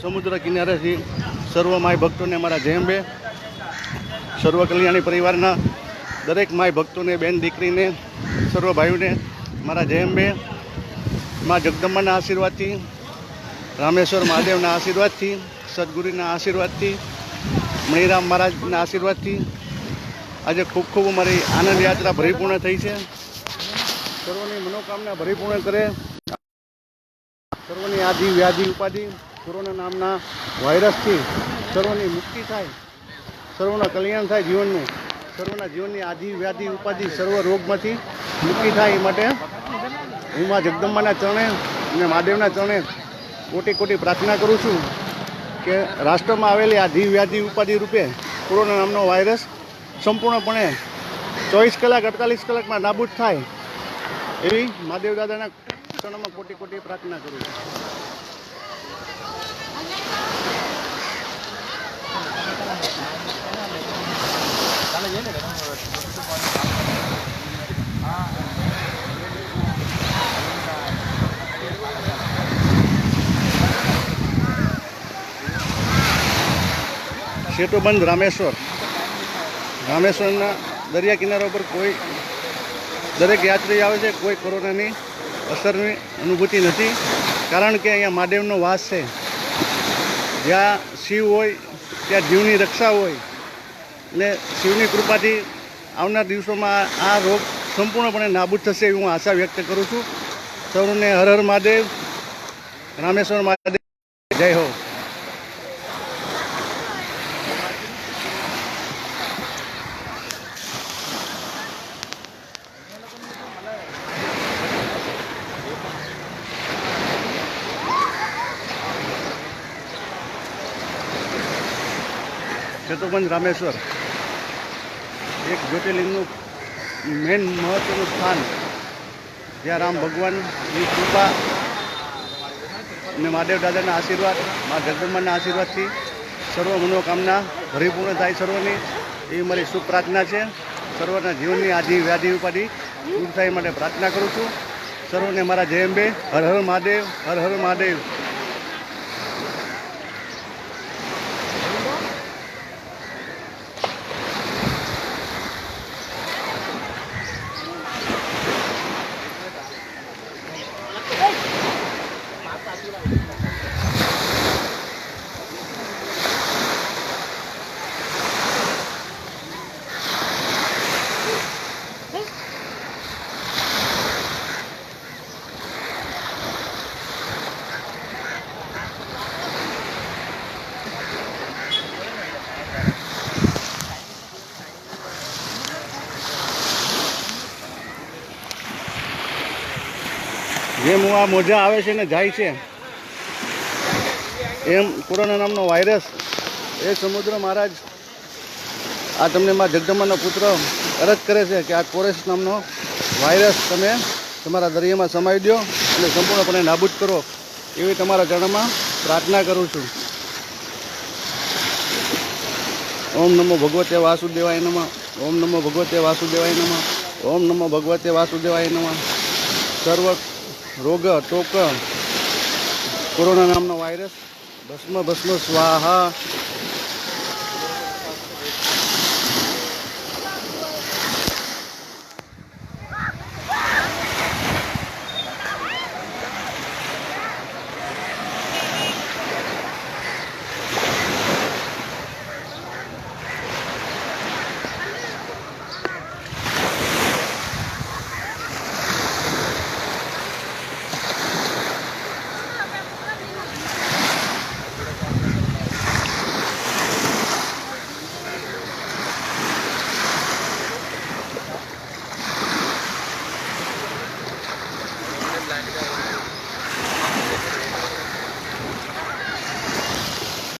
સમુદ્ર કિનારેથી સર્વ માય ભક્તોને મારા જયંબે સર્વ કલ્યાણી પરિવારના દરેક માય ભક્તોને, બેન દીકરીને, સર્વ ભાઈઓને મારા જયંબે મા જગદંબાના આશીર્વાદથી, રામેશ્વર મહાદેવના આશીર્વાદથી, સદગુરુના આશીર્વાદથી, મણિરામ મહારાજના આશીર્વાદથી. આજે ખૂબ ખૂબ અમારી આનંદ યાત્રા ભરીપૂર્ણ થઈ છે. સર્વની મનોકામના ભરીપૂર્ણ કરે. સર્વની આધિ વ્યાધિ ઉપાધિ કોરોના નામના વાયરસથી સર્વની મુક્તિ થાય, સર્વના કલ્યાણ થાય જીવનનું, સર્વના જીવનની આધિ વ્યાધિ ઉપાધિ સર્વ રોગમાંથી મુક્તિ થાય એ માટે હું મા જગદંબાના ચરણે અને મહાદેવના ચરણે કોટી કોટી પ્રાર્થના કરું છું કે રાષ્ટ્રમાં આવેલી આ ધી વ્યાધિ ઉપાધિ રૂપે કોરોના નામનો વાયરસ સંપૂર્ણપણે ચોવીસ કલાક, અડતાલીસ કલાકમાં નાબૂદ થાય એવી મહાદેવ દાદાના ચરણમાં કોટી કોટી પ્રાર્થના કરું છું. સેતુબંધ રામેશ્વર. રામેશ્વરના દરિયા કિનારા ઉપર કોઈ દરેક યાત્રી આવે છે, કોઈ કોરોનાની અસરની અનુભૂતિ નથી. કારણ કે અહીંયા મહાદેવનો વાસ છે. જ્યાં શિવ હોય, ત્યાં જીવની રક્ષા હોય અને શિવની કૃપાથી આવનાર દિવસોમાં આ રોગ સંપૂર્ણપણે નાબૂદ થશે એવી હું આશા વ્યક્ત કરું છું. સૌને હર હર મહાદેવ. રામેશ્વર મહાદેવ. જય હો. સેતુબંધ રામેશ્વર. એક જ્યોતિર્લિંગનું મેન મહત્વનું સ્થાન જ્યાં રામ ભગવાનની કૃપા અને મહાદેવ દાદાના આશીર્વાદ, મા જગદમ્બાના આશીર્વાદથી સર્વ મનોકામના ભરીપૂર્ણ થાય સર્વની. એવી મારી શુભ પ્રાર્થના છે. સર્વના જીવનની આધિ વ્યાધિ ઉપાધિ દૂર થાય માટે પ્રાર્થના કરું છું. સર્વને મારા જય અંબે. હર હર મહાદેવ. હર હર મહાદેવ. જેમ હું આ મોજા આવે છે ને જાય છે. એમ કોરોના નામનો વાયરસ. એ સમુદ્ર મહારાજ આ તમને મારા જગદમ્બાનો પુત્ર અરજ કરે છે કે આ કોરેસ નામનો વાયરસ તમે તમારા દરિયામાં સમાવી દો અને સંપૂર્ણપણે નાબૂદ કરો એવી તમારા ચરણમાં પ્રાર્થના કરું છું. ઓમ નમો ભગવતે વાસુદેવાય નમઃ. ઓમ નમો ભગવતે વાસુદેવાય નમઃ. ઓમ નમો ભગવતે વાસુદેવાય નમઃ. સર્વ રોગ ટોક કોરોના નામનો વાયરસ ભસ્મ ભસ્મ સ્વાહા